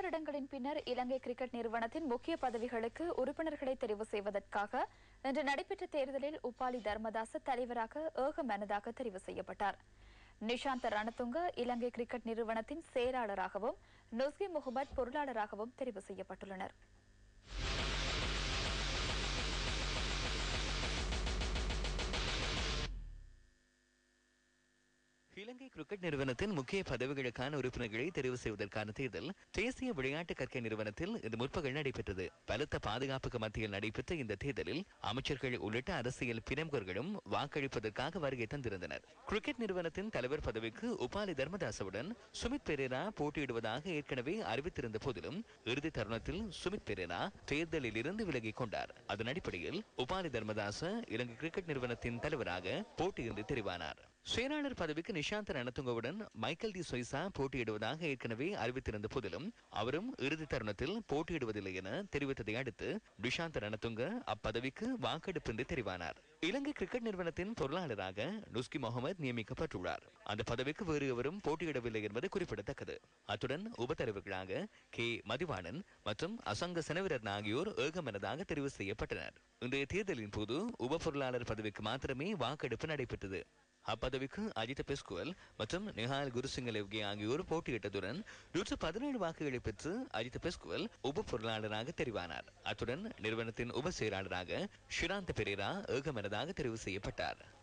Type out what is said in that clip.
வருடங்களின் பின்னர் இலங்கை கிரிக்கெட் நிறுவனத்தின் முக்கிய பதவிகளுக்கு உறுப்பினர்களை தெரிவு செய்வதற்காக இன்று நடைபெற்ற தேர்தலில் உப்பாலி தர்மதாச தலைவராக ஏகமனதாக தெரிவு செய்யப்பட்டார். நிஷாந்த ரணதுங்க இலங்கை கிரிக்கெட் நிறுவனத்தின் செயலாளராகவும் நுஸ்கி முகமது பொருளாளராகவும் தெரிவு செய்யப்பட்டுள்ளனர். இலங்கை கிரிக்கெட் நிறுவனத்தின் முக்கிய பதவிகளுக்கான உறுப்பினர்களை தெரிவு செய்வதற்கான தேர்தல் தேசிய விளையாட்டு கற்கை நிறுவனத்தில் இது முற்பகல் நடைபெற்றது. பலத்த பாதுகாப்புக்கு மத்தியில் நடைபெற்ற இந்த தேர்தலில் அமைச்சர்கள் உள்ளிட்ட அரசியல் பிரமுகர்களும் வாக்களிப்பதற்காக வருகை தந்திருந்தனர். கிரிக்கெட் நிறுவனத்தின் தலைவர் பதவிக்கு உபாலி தர்மதாசவுடன் சுமித் பெரேரா போட்டியிடுவதாக ஏற்கனவே அறிவித்திருந்த போதிலும் இறுதி தருணத்தில் சுமித் பெரேரா தேர்தலில் இருந்து விலகிக் கொண்டார். அதன் அடிப்படையில் உபாலி தர்மதாச இலங்கை கிரிக்கெட் நிறுவனத்தின் தலைவராக போட்டியின்றி தெரிவானார். செயலாளர் பதவிக்கு நிஷாந்த் ரணத்துங்கவுடன் மைக்கேல் டி சொய்சா போட்டியிடுவதாக ஏற்கனவே அறிவித்திருந்த போதிலும் அவரும் இறுதி தருணத்தில் போட்டியிடுவதில்லை என தெரிவித்ததை அடுத்து நிஷாந்த் ரணத்துங்க அப்பதவிக்கு வாக்கெடுப்பின்றி தெரிவானார். இலங்கை கிரிக்கெட் நிறுவனத்தின் பொருளாளராக நுஸ்கி முகமது நியமிக்கப்பட்டுள்ளார். அந்த பதவிக்கு வேறு எவரும் போட்டியிடவில்லை என்பது குறிப்பிடத்தக்கது. அத்துடன் உபத்தலைவர்களாக கே. மதிவாணன் மற்றும் அசங்க செனவிரத்ன ஆகியோர் ஏகமனதாக தெரிவு செய்யப்பட்டனர். இன்றைய தேர்தலின் போது உப பொருளாளர் பதவிக்கு மாத்திரமே வாக்கெடுப்பு நடைபெற்றது. அப்பதவிக்கு அஜித் பெஸ்குவல் மற்றும் நிஹால் குருசிங்கலெவ்கே ஆகியோர் போட்டியிட்டதுடன் நூற்று பதினேழு வாக்குகளை பெற்று அஜித் பெஸ்குவல் உப பொருளாளராக தெரிவானார். அத்துடன் நிறுவனத்தின் உப செயலாளராக ஷிராந்த் பெரேரா ஏகமனதாக தெரிவு செய்யப்பட்டார்.